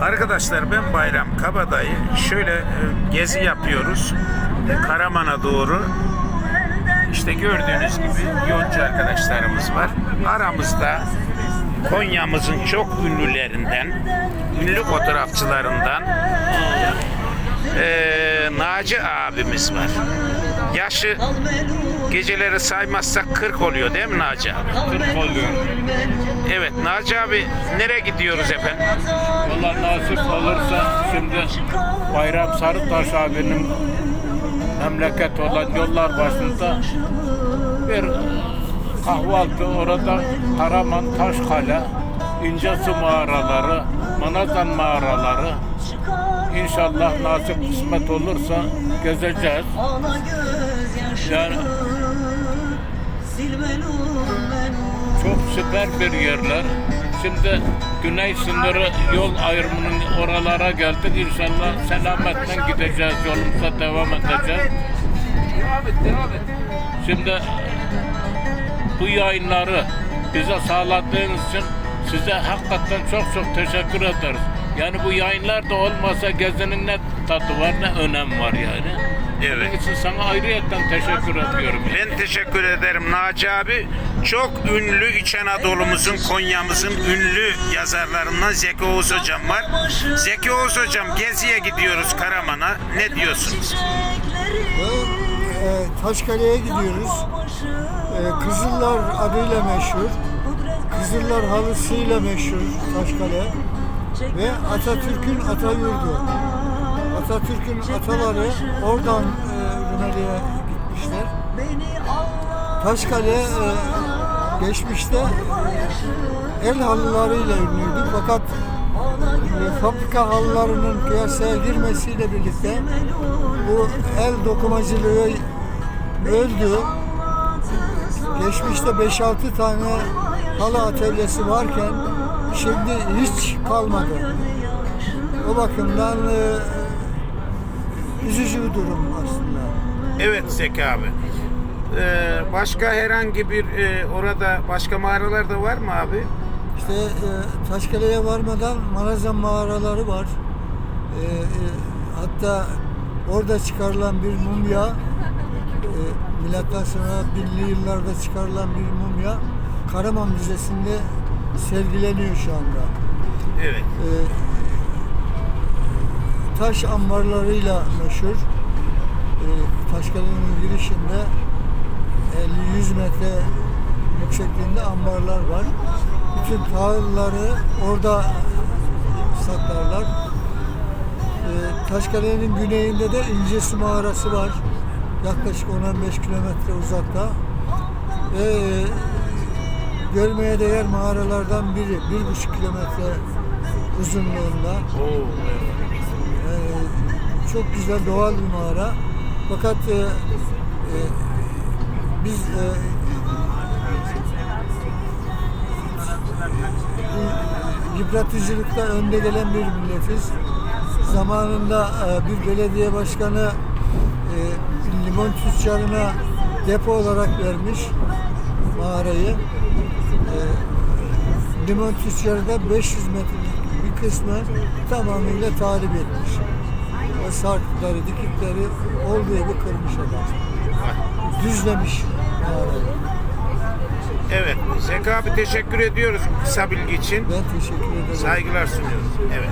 Arkadaşlar ben Bayram Kabadayı şöyle e, gezi yapıyoruz. E, Karaman'a doğru. İşte gördüğünüz gibi yolcu arkadaşlarımız var. Aramızda Konya'mızın çok ünlülerinden, ünlü fotoğrafçılarından e, Naci abimiz var. Yaşı geceleri saymazsak 40 oluyor değil mi Naci abi? 40 oluyor. Evet Naci abi nereye gidiyoruz efendim? Allah nasip olursa şimdi Bayram Sarıtaş abinin memleket olan yollar başında bir kahvaltı orada Karaman Taşkale, İncesu mağaraları, Manazan mağaraları İnşallah nasip kısmet olursa gezeceğiz. Yani çok süper bir yerler. Şimdi güney sınırı yol ayrımının oralara geldik. İnşallah selametle gideceğiz. Yolumuza devam edeceğiz. Devam et, devam et. Şimdi bu yayınları bize sağladığınız için size hakikaten çok çok teşekkür ederiz. Yani bu yayınlar da olmasa gezinin ne tadı var ne önem var yani. Evet. Onun için sana ayrıyetten teşekkür ediyorum. Ben teşekkür ederim Naci abi. Çok ünlü İç Anadolu'muzun, Konya'mızın ünlü yazarlarından Zeki Oğuz hocam var. Zeki Oğuz hocam geziye gidiyoruz Karaman'a. Ne diyorsunuz? E, Taşkale'ye gidiyoruz. E, Kızıllar adıyla meşhur. Kızıllar halısıyla meşhur Taşkale. Ve Atatürk'ün ata. Atatürk'ün ataları oradan e, Rumeli'ye gitmişler. Taşkale e, geçmişte el halılarıyla ünlüydü fakat e, fabrika halılarının piyasaya girmesiyle birlikte bu el dokumacılığı öldü. Geçmişte 5-6 tane halı atölyesi varken şimdi hiç kalmadı. O bakımdan e, üzücü bir durum aslında. Evet Zeki abi. Ee, başka herhangi bir e, orada başka mağaralar da var mı abi? İşte e, Taşkale'ye varmadan Marazan mağaraları var. E, e, hatta orada çıkarılan bir mumya, e, milattan sonra binli yıllarda çıkarılan bir mumya Karaman Müzesi'nde sergileniyor şu anda. Evet. E, taş ambarlarıyla meşhur. E, Taşkale'nin girişinde 50-100 metre yüksekliğinde ambarlar var. Bütün tahılları orada saklarlar. E, Taşkale'nin güneyinde de İncesu mağarası var. Yaklaşık 10-15 kilometre uzakta. Ve e, görmeye değer mağaralardan biri. Bir buçuk kilometre uzunluğunda. Ee, çok güzel doğal bir mağara. Fakat e, e, biz e, yıpratıcılıkta önde gelen bir milletiz. Zamanında e, bir belediye başkanı e, limon tüccarına depo olarak vermiş mağarayı. E, limon tüccarı da 500 metrelik bir kısmı tamamıyla tahrip etmiş. O sarkıtları, dikikleri olduğu gibi kırmış adam düzlemiş. Evet. Zeki abi teşekkür ediyoruz kısa bilgi için. Ben teşekkür ederim. Saygılar sunuyoruz. Evet.